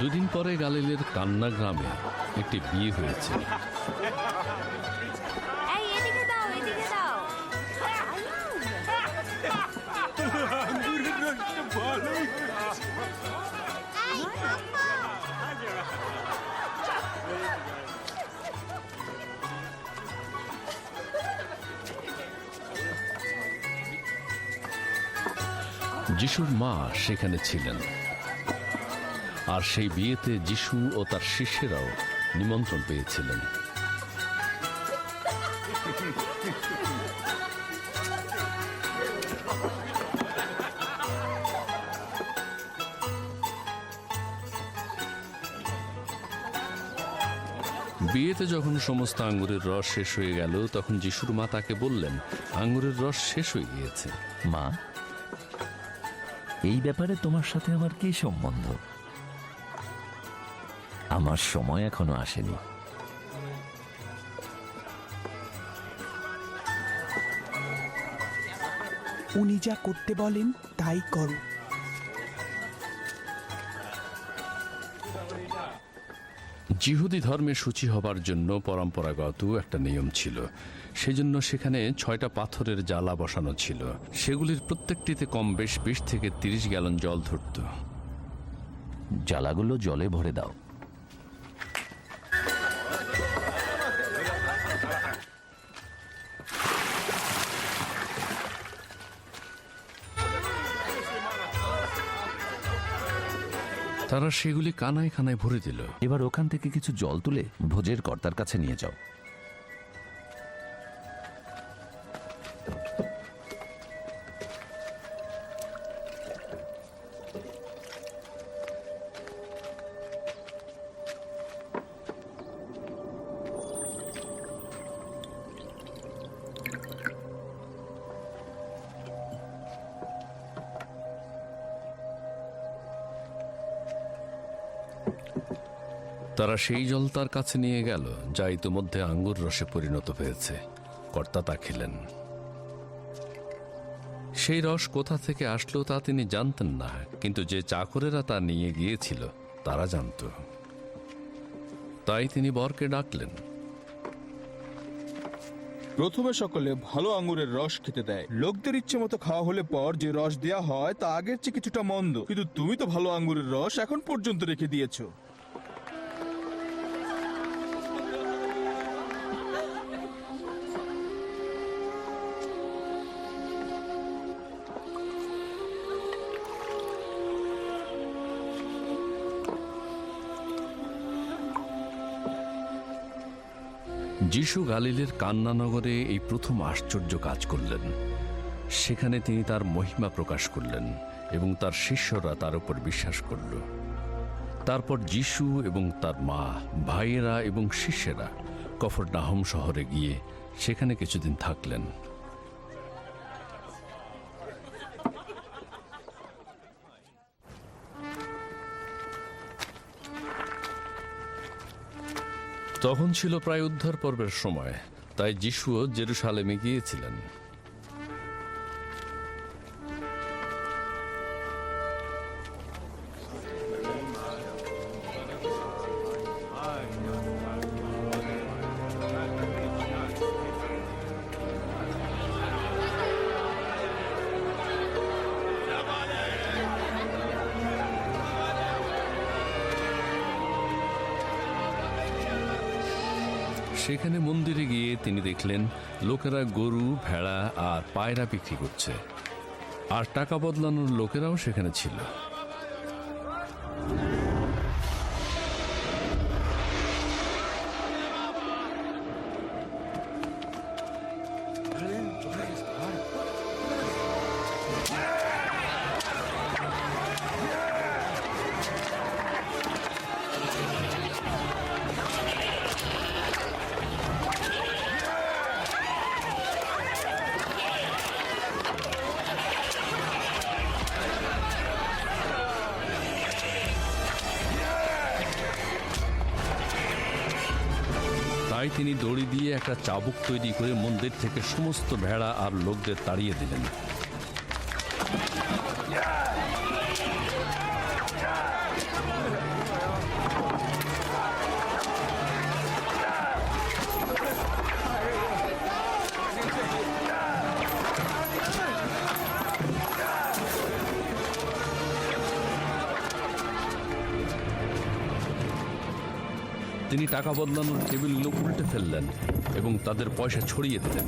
দুদিন পরে গালিলের কান্না গ্রামে একটি বিয়ে হয়েছে। যিশুর মা সেখানে ছিলেন। আর সেই বিয়েতে যিশু ও তার শিষ্যেরাও নিমন্ত্রণ পেয়েছিলেন। বিয়েতে যখন সমস্ত আঙ্গুরের রস শেষ হয়ে গেল, তখন যিশুর মা তাকে বললেন আঙ্গুরের রস শেষ হয়ে গিয়েছে। মা, এই ব্যাপারে তোমার সাথে আমার কি সম্বন্ধ? আমার সময় এখনও আসেনি। উনি যা করতে বলেন তাই করো জিহুদি ধর্মে সূচি হবার জন্য পরম্পরাগত একটা নিয়ম ছিল। সেজন্য সেখানে ছয়টা পাথরের জ্বালা বসানো ছিল। সেগুলির প্রত্যেকটিতে কম বেশ বিশ থেকে তিরিশ গ্যালন জল ধরত। জ্বালাগুলো জলে ভরে দাও। তারা সেগুলি কানায় কানায় ভরে দিল। এবার ওখান থেকে কিছু জল তুলে ভোজের কর্তার কাছে নিয়ে যাও। তারা সেই জল তার কাছে নিয়ে গেল, যা ইতিমধ্যে আঙ্গুর রসে পরিণত হয়েছে। কর্তা তা খেলেন। সেই রস কোথা থেকে আসলো তা তিনি জানতেন না, কিন্তু যে চাকরেরা তা নিয়ে গিয়েছিল, তারা জানত। তাই তিনি বরকে ডাকলেন। প্রথমে সকলে ভালো আঙ্গুরের রস খেতে দেয়। লোকদের ইচ্ছে মতো খাওয়া হলে পর যে রস দেওয়া হয়, তা আগের চেয়ে কিছুটা মন্দ। কিন্তু তুমি তো ভালো আঙ্গুরের রস এখন পর্যন্ত রেখে দিয়েছ। যিশু গালিলের কান্নানগরে এই প্রথম আশ্চর্য কাজ করলেন। সেখানে তিনি তার মহিমা প্রকাশ করলেন এবং তার শিষ্যরা তার উপর বিশ্বাস করল। তারপর যিশু এবং তার মা, ভাইয়েরা এবং শিষ্যেরা কফর নাহম শহরে গিয়ে সেখানে কিছুদিন থাকলেন। তখন ছিল প্রায় উদ্ধার পর্বের সময় তাই যিশুও জেরুসালেমে গিয়েছিলেন। সেখানে মন্দিরে গিয়ে তিনি দেখলেন লোকেরা গরু, ভেড়া আর পায়রা বিক্রি করছে। আর টাকা বদলানোর লোকেরাও সেখানে ছিল। তাই তিনি দড়ি দিয়ে একটা চাবুক তৈরি করে মন্দির থেকে সমস্ত ভেড়া আর লোকদের তাড়িয়ে দিলেন। তিনি টাকা বদলানোর টেবিলগুলো উল্টে ফেললেন এবং তাদের পয়সা ছড়িয়ে দিলেন।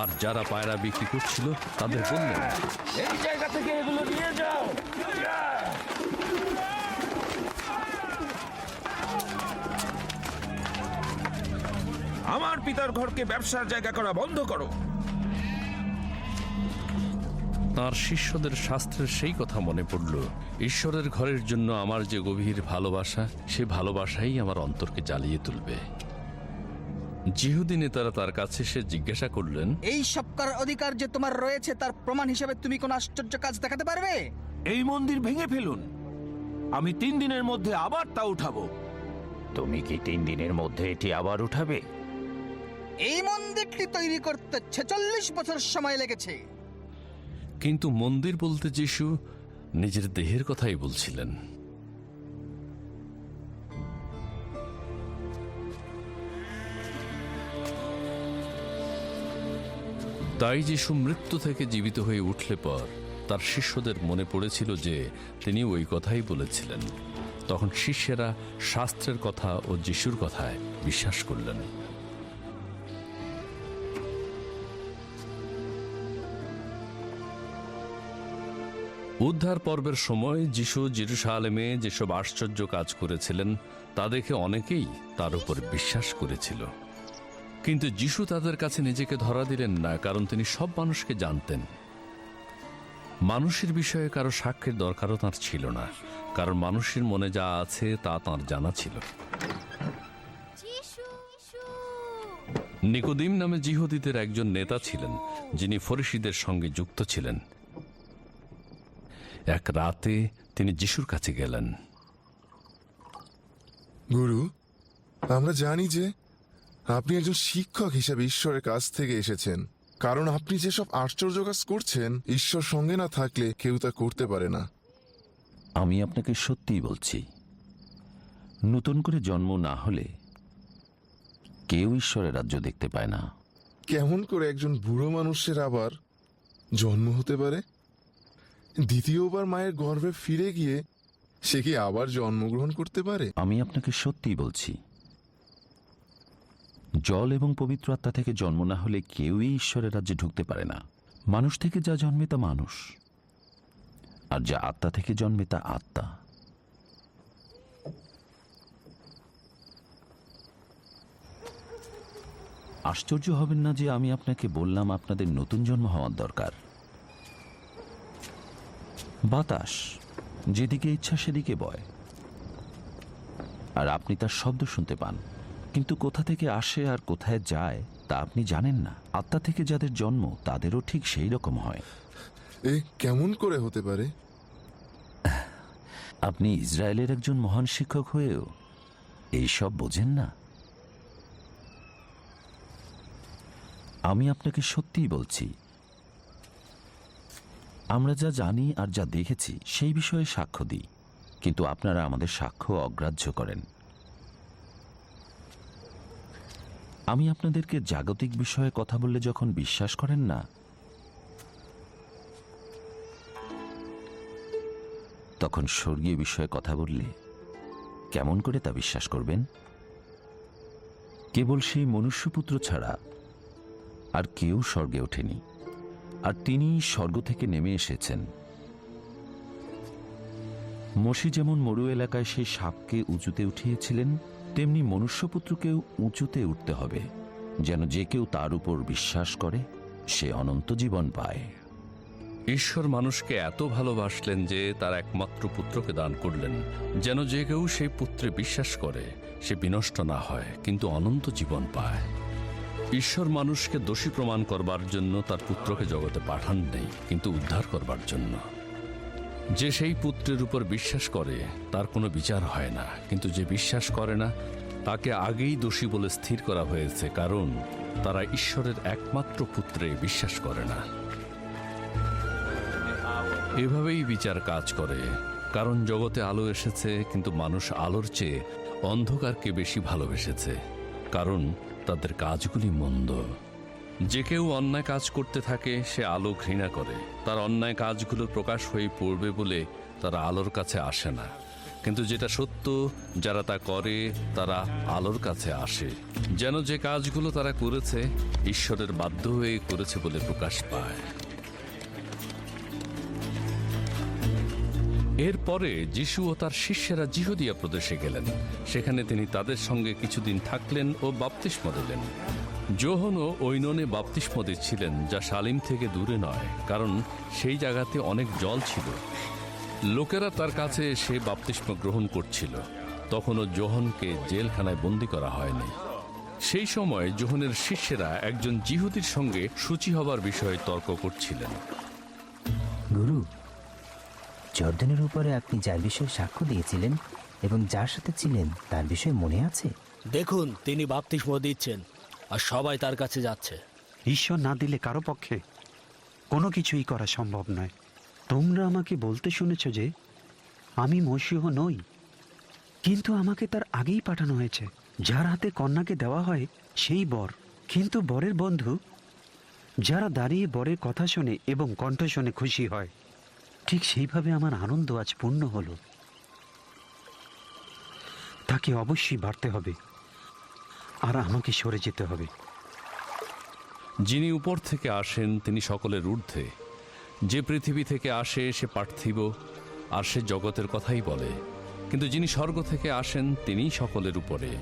আর যারা পায়রা বিক্রি করছিল, তাদের বললেন, এই জায়গা থেকে এগুলো নিয়ে যাও। আমার পিতার ঘরকে ব্যবসার জায়গা করা বন্ধ করো। তার শিষ্যদের শাস্ত্রের সেই কথা মনে পড়ল। ঈশ্বরের ঘরের জন্য আমার যে গভীর ভালোবাসা সে ভালোবাসাই আমার অন্তরকে জ্বালিয়ে তুলবে। জিহুদি নেতারা তার কাছে সে জিজ্ঞাসা করলেন এই সব করার অধিকার যে তোমার রয়েছে তার প্রমাণ হিসেবে তুমি কোন আশ্চর্য কাজ দেখাতে পারবে? এই মন্দির ভেঙে ফেলুন। আমি তিন দিনের মধ্যে আবার তা উঠাবো। তুমি কি তিন দিনের মধ্যে এটি আবার উঠাবে? এই মন্দিরটি তৈরি করতে ছেচল্লিশ বছর সময় লেগেছে। কিন্তু মন্দির বলতে যিশু নিজের দেহের কথাই বলছিলেন। তাই যিশু মৃত্যু থেকে জীবিত হয়ে উঠলে পর তার শিষ্যদের মনে পড়েছিল যে তিনি ওই কথাই বলেছিলেন। তখন শিষ্যেরা শাস্ত্রের কথা ও যিশুর কথায় বিশ্বাস করলেন। উদ্ধার পর্বের সময় যিশু জেরুসালেমে যেসব আশ্চর্য কাজ করেছিলেন তা দেখে অনেকেই তার উপর বিশ্বাস করেছিল। কিন্তু যিশু তাদের কাছে নিজেকে ধরা দিলেন না কারণ তিনি সব মানুষকে জানতেন। মানুষের বিষয়ে কারও সাক্ষ্যের দরকারও তাঁর ছিল না কারণ মানুষের মনে যা আছে তা তার জানা ছিল। নিকোদিম নামে জিহুদিদের একজন নেতা ছিলেন যিনি ফরিসিদের সঙ্গে যুক্ত ছিলেন। এক রাতে তিনি যিশুর কাছে গেলেন। গুরু আমরা জানি যে আপনি একজন শিক্ষক হিসেবে ঈশ্বরের কাছ থেকে এসেছেন। কারণ আপনি যেসব আশ্চর্য কাজ করছেন ঈশ্বর সঙ্গে না থাকলে কেউ তা করতে পারে না। আমি আপনাকে সত্যিই বলছি নতুন করে জন্ম না হলে কেউ ঈশ্বরের রাজ্য দেখতে পায় না। কেমন করে একজন বুড়ো মানুষের আবার জন্ম হতে পারে? দ্বিতীয়বার মায়ের গর্ভে ফিরে গিয়ে সে কি আবার জন্মগ্রহণ করতে পারে? আমি আপনাকে সত্যিই বলছি, জল এবং পবিত্র আত্মা থেকে জন্ম না হলে কেউই ঈশ্বরের রাজ্যে ঢুকতে পারে না। মানুষ থেকে যা জন্মে তা মানুষ, আর যা আত্মা থেকে জন্মে তা আত্মা। আশ্চর্য হবেন না যে আমি আপনাকে বললাম আপনাদের নতুন জন্ম হওয়ার দরকার। বাতাস যেদিকে ইচ্ছা সেদিকে বয়। আর আপনি তার শব্দ শুনতে পান। কিন্তু কোথা থেকে আসে আর কোথায় যায় তা আপনি জানেন না। আত্মা থেকে যাদের জন্ম তাদেরও ঠিক সেই রকম হয়। এ কেমন করে হতে পারে? আপনি ইসরায়েলের একজন মহান শিক্ষক হয়েও এইসব বোঝেন না। আমি আপনাকে সত্যিই বলছি আমরা যা জানি আর যা দেখেছি, সেই বিষয়ে সাক্ষ্য দিই। কিন্তু আপনারা আমাদের সাক্ষ্য অগ্রাহ্য করেন। আমি আপনাদেরকে জাগতিক বিষয়ে কথা বললে যখন বিশ্বাস করেন না, তখন স্বর্গীয় বিষয়ে কথা বললে কেমন করে তা বিশ্বাস করবেন? কেবল সেই মনুষ্যপুত্র ছাড়া আর কেউ স্বর্গে ওঠেনি। আর তিনি স্বর্গ থেকে নেমে এসেছেন। মসি যেমন মরু এলাকায় সেই সাপকে উঁচুতে উঠিয়েছিলেন, তেমনি মনুষ্যপুত্রকেও উঁচুতে উঠতে হবে, যেন যে কেউ তার উপর বিশ্বাস করে, সে অনন্ত জীবন পায়। ঈশ্বর মানুষকে এত ভালোবাসলেন যে তার একমাত্র পুত্রকে দান করলেন, যেন যে কেউ সেই পুত্রে বিশ্বাস করে, সে বিনষ্ট না হয়, কিন্তু অনন্ত জীবন পায়। ঈশ্বর মানুষকে দোষী প্রমাণ করবার জন্য তার পুত্রকে জগতে পাঠান নেই, কিন্তু উদ্ধার করবার জন্য। যে সেই পুত্রের উপর বিশ্বাস করে, তার কোনো বিচার হয় না, কিন্তু যে বিশ্বাস করে না, তাকে আগেই দোষী বলে স্থির করা হয়েছে, কারণ তারা ঈশ্বরের একমাত্র পুত্রে বিশ্বাস করে না। এভাবেই বিচার কাজ করে, কারণ জগতে আলো এসেছে, কিন্তু মানুষ আলোর চেয়ে অন্ধকারকে বেশি ভালোবেসেছে, কারণ তাদের কাজগুলি মন্দ। যে কেউ অন্যায় কাজ করতে থাকে, সে আলো ঘৃণা করে। তার অন্যায় কাজগুলো প্রকাশ হয়ে পড়বে বলে তারা আলোর কাছে আসে না। কিন্তু যেটা সত্য, যারা তা করে, তারা আলোর কাছে আসে। যেন যে কাজগুলো তারা করেছে, ঈশ্বরের বাধ্য হয়ে করেছে বলে প্রকাশ পায়। এরপরে যিশু ও তার শিষ্যেরা জিহুদিয়া প্রদেশে গেলেন। সেখানে তিনি তাদের সঙ্গে কিছুদিন থাকলেন ও বাপতিস্ম দিলেন। যোহনও ঐননে বাপতিস্ম দিচ্ছিলেন, যা সালিম থেকে দূরে নয়, কারণ সেই জায়গাতে অনেক জল ছিল। লোকেরা তার কাছে এসে বাপতিস্ম গ্রহণ করছিল। তখনও জোহনকে জেলখানায় বন্দি করা হয়নি। সেই সময় জোহনের শিষ্যেরা একজন জিহুদির সঙ্গে সূচি হবার বিষয়ে তর্ক করছিলেন। গুরু জর্দনের উপরে আপনি যার বিষয়ে সাক্ষ্য দিয়েছিলেন এবং যার সাথে ছিলেন তার বিষয়ে মনে আছে? দেখুন তিনি বাপতিস্ম দিচ্ছেন আর সবাই তার কাছে যাচ্ছে। ঈশ্বর না দিলে কারও পক্ষে কোনো কিছুই করা সম্ভব নয়। তোমরা আমাকে বলতে শুনেছ যে আমি মসিহ নই কিন্তু আমাকে তার আগেই পাঠানো হয়েছে। যার হাতে কন্যাকে দেওয়া হয় সেই বর। কিন্তু বরের বন্ধু যারা দাঁড়িয়ে বরের কথা শোনে এবং কণ্ঠ শুনে খুশি হয়। ঠিক সেইভাবে আমার আনন্দ আজ পূর্ণ হলো। তাকে অবশ্যই বাড়তে হবে। আর আমাকে সরে যেতে হবে। যিনি উপর থেকে আসেন, তিনি সকলের ঊর্ধ্বে। যে পৃথিবী থেকে আসে, সে পার্থিব, আর সে জগতের কথাই বলে। কিন্তু যিনি স্বর্গ থেকে আসেন, তিনিই সকলের উপরে।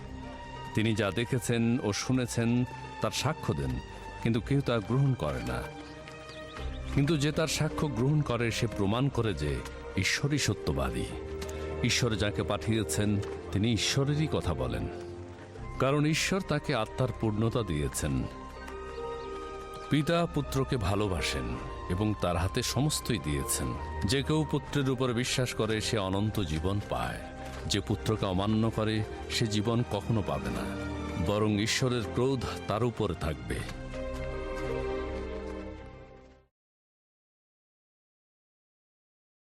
তিনি যা দেখেছেন ও শুনেছেন, তার সাক্ষ্য দেন, কিন্তু কেউ তা গ্রহণ করে না। কিন্তু যে তার সাক্ষ্য গ্রহণ করে, সে প্রমাণ করে যে ঈশ্বরই সত্যবাদী। ঈশ্বর যাকে পাঠিয়েছেন, তিনি ঈশ্বরেরই কথা বলেন। কারণ ঈশ্বর তাকে আত্মার পূর্ণতা দিয়েছেন। পিতা পুত্রকে ভালোবাসেন এবং তার হাতে সমস্তই দিয়েছেন। যে কেউ পুত্রের উপর বিশ্বাস করে, সে অনন্ত জীবন পায়। যে পুত্রকে অমান্য করে, সে জীবন কখনো পাবে না। বরং ঈশ্বরের ক্রোধ তার উপরে থাকবে।